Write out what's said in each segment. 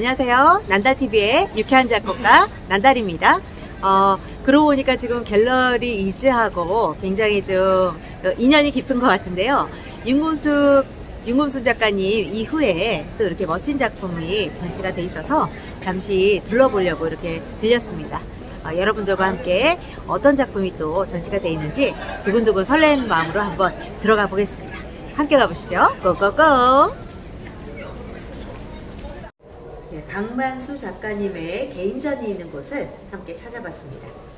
안녕하세요. 난달TV의 유쾌한 작곡가 난달입니다. 어, 그러고 보니까 지금 갤러리 이즈하고 굉장히 좀 어, 인연이 깊은 것 같은데요. 윤금숙, 윤금숙 작가님 이후에 또 이렇게 멋진 작품이 전시가 돼 있어서 잠시 둘러보려고 이렇게 들렸습니다. 어, 여러분들과 함께 어떤 작품이 또 전시가 돼 있는지 두근두근 설레는 마음으로 한번 들어가 보겠습니다. 함께 가보시죠. 고고고! 네, 강만수 작가님의 개인전이 있는 곳을 함께 찾아봤습니다.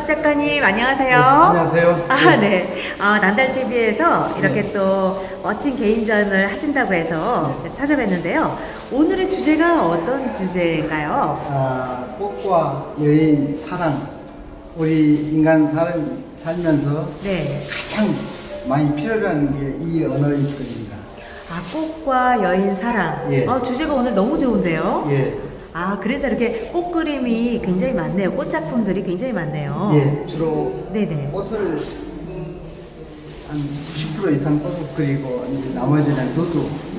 박만수 작가님 안녕하세요. 안녕하세요. 아, 네. 어, 난달 TV에서 이렇게 또 멋진 개인전을 하신다고 해서 찾아뵀는데요. 오늘의 주제가 어떤 주제인가요? 아, 꽃과 여인 사랑. 우리 인간 살, 살면서 네. 가장 많이 필요한 게이 언어일 겁니다. 아, 꽃과 여인 사랑. 예. 어, 주제가 오늘 너무 좋은데요. 예, 아, 그래서 이렇게 꽃 그림이 굉장히 많네요. 꽃 작품들이 굉장히 많네요. 예, 주로 네네. 꽃을 한 90% 이상 꽃을 그리고 이제 나머지는 누드.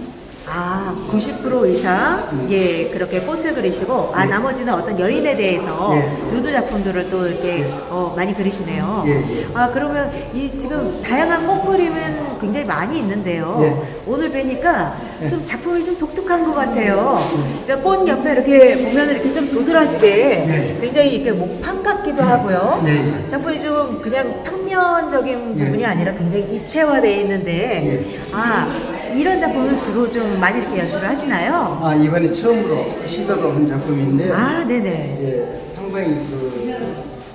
아, 90% 이상 음. 예 그렇게 꽃을 그리시고 아 예. 나머지는 어떤 여인에 대해서 예. 누드 작품들을 또 이렇게 예. 어, 많이 그리시네요. 예, 예. 아 그러면 이 지금 다양한 꽃 그림은 굉장히 많이 있는데요. 예. 오늘 뵈니까 예. 좀 작품이 좀 독특한 것 같아요. 그러니까 꽃 옆에 이렇게 보면 이렇게 좀 도드라지게 예. 굉장히 이렇게 목판 같기도 하고요. 예. 작품이 좀 그냥 평면적인 예. 부분이 아니라 굉장히 입체화되어 있는데 아 이런 작품을 주로 좀 많이 이렇게 연출을 하시나요? 아, 이번에 처음으로 시도를 한 작품인데, 아 네네. 예, 상당히 그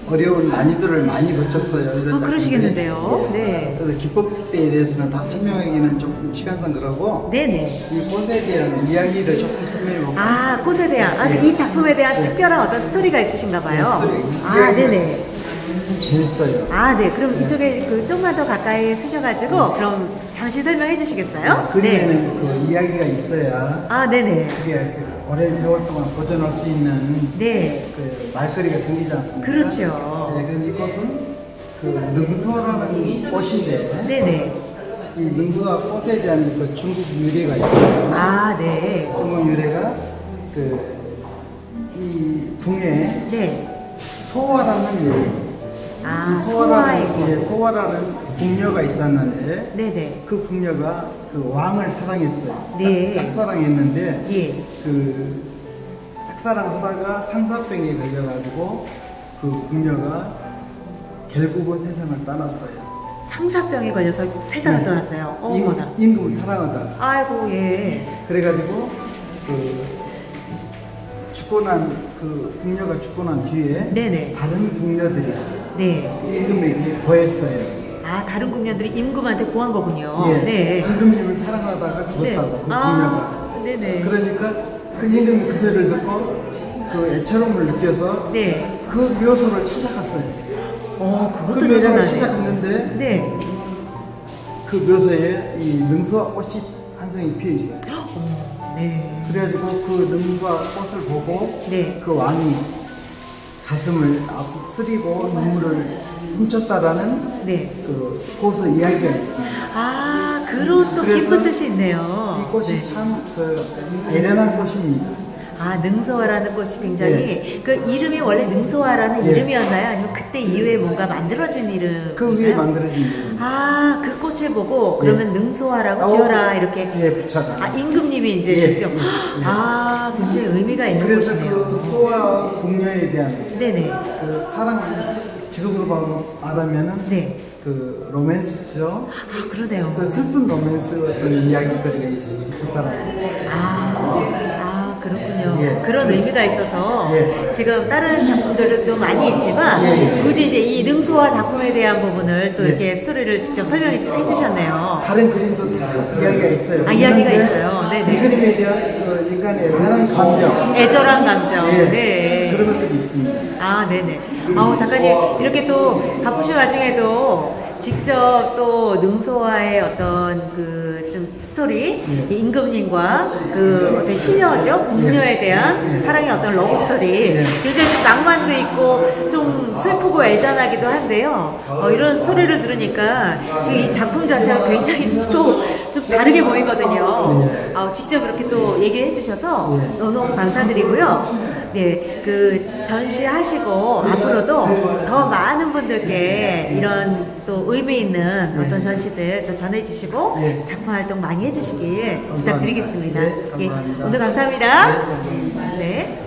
어려운 난이도를 많이 거쳤어요. 이런 아, 작품들이. 그러시겠는데요. 예. 네. 그래서 기법에 대해서는 다 설명하기는 조금 시간상 그러고 네네. 이 꽃에 대한 이야기를 조금 설명해 볼까요? 아 꽃에 대한 아, 이 작품에 대한 네. 특별한 어떤 스토리가 있으신가 봐요. 아 네네. 참 재밌어요. 아 네. 그럼 이쪽에 그 좀만 더 가까이 쓰셔가지고 그럼 잠시 설명해 주시겠어요? 네. 그림에는 그 이야기가 있어야 아 네네. 그게 그 오랜 세월 동안 보존할 수 있는 네. 그 말거리가 생기지 않습니까? 그렇죠. 네, 그럼 이 꽃은 그 능소라는 꽃인데 네네. 이 능소와 꽃에 대한 그 중국 유래가 있어요. 아 네. 중국 유래가 그이 궁에 네. 소화라는 유래. 아 이 소화라는 소아이고. 예, 소화라는 궁녀가 있었는데 네네. 그 궁녀가 그 왕을 사랑했어요. 네. 짝, 짝사랑했는데 예. 그 짝사랑하다가 산사병에 걸려가지고 그 궁녀가 결국은 세상을 떠났어요. 상사병에 걸려서 세상을 네. 떠났어요. 임, 어머나. 임금을 사랑하다가 아이고 예. 그래가지고 그 죽고 난 그 궁녀가 죽고 난 뒤에 네네. 다른 궁녀들이 네. 임금에게 고했어요. 아 다른 궁녀들이 임금한테 고한 거군요. 예, 네. 임금님을 사랑하다가 죽었다고 네. 그. 아, 네네. 그러니까 그 임금이 그 소리를 듣고 그 애처럼을 느껴서 네. 그 묘소를 찾아갔어요. 어 그 그것도 묘소를 대단하네. 찾아갔는데 네. 그 묘소에 이 능수와 꽃이 한 송이 피어 있었어요. 어머. 네. 그래가지고 그 능수와 꽃을 보고 네. 그 왕이 가슴을 아프 쓰리고 눈물을 훔쳤다라는 네. 그 고서 이야기가 있습니다. 아 그런 또 깊은 뜻이 있네요. 이 꽃이 네. 참그 애련한 꽃입니다. 아 능소화라는 꽃이 굉장히 그 이름이 원래 능소화라는 예. 이름이었나요? 아니면 그때 이후에 뭔가 만들어진 이름? 그 위에 만들어진 이름. 아그 꽃을 보고 그러면 능소화라고 아, 지어라 어, 이렇게 예, 붙여가. 아 임금님이 이제 예, 직접 예, 예. 아 굉장히 의미가 있는 그래서 곳이네요. 그 소와 궁녀에 대한 네네 그 사랑 지금으로 봐- 말하면은 네. 그 로맨스죠. 아 그러네요. 그 슬픈 로맨스 어떤 이야기거리가 있, 있었다라고. 아, 아 그렇군요. 예. 그런 의미가 있어서 예. 지금 다른 작품들도 많이 있지만 예, 예. 굳이 이제 이 능수화 작품에 대한 부분을 또 예. 이렇게 스토리를 직접 설명해 주셨네요. 다른 그림도 다 이야기가 있어요. 아, 이야기가 있어요. 네네. 이 그림에 대한 그 인간의 애사는 감정, 애절한 감정. 예, 네. 그런 것들이 있습니다. 아, 네네. 아우, 작가님, 이렇게 또 바쁘신 와중에도 직접 또 능소와의 어떤 그 좀 스토리, 예. 이 임금님과 그 어떤 시녀죠? 궁녀에 예. 대한 예. 사랑의 어떤 러브 스토리. 예. 굉장히 좀 낭만도 있고 좀 슬프고 애잔하기도 한데요. 어, 이런 스토리를 들으니까 지금 이 작품 자체가 굉장히 또 좀 다르게 보이거든요. 예. 아, 직접 이렇게 또 얘기해 주셔서 예. 너무 감사드리고요. 네, 그 전시하시고 앞으로도 더 많은 분들께 이런 또 의미 있는 어떤 전시들 또 전해주시고 예. 작품 활동 많이 해주시길. 부탁드리겠습니다. 예, 감사합니다. 오늘 감사합니다. 네, 감사합니다.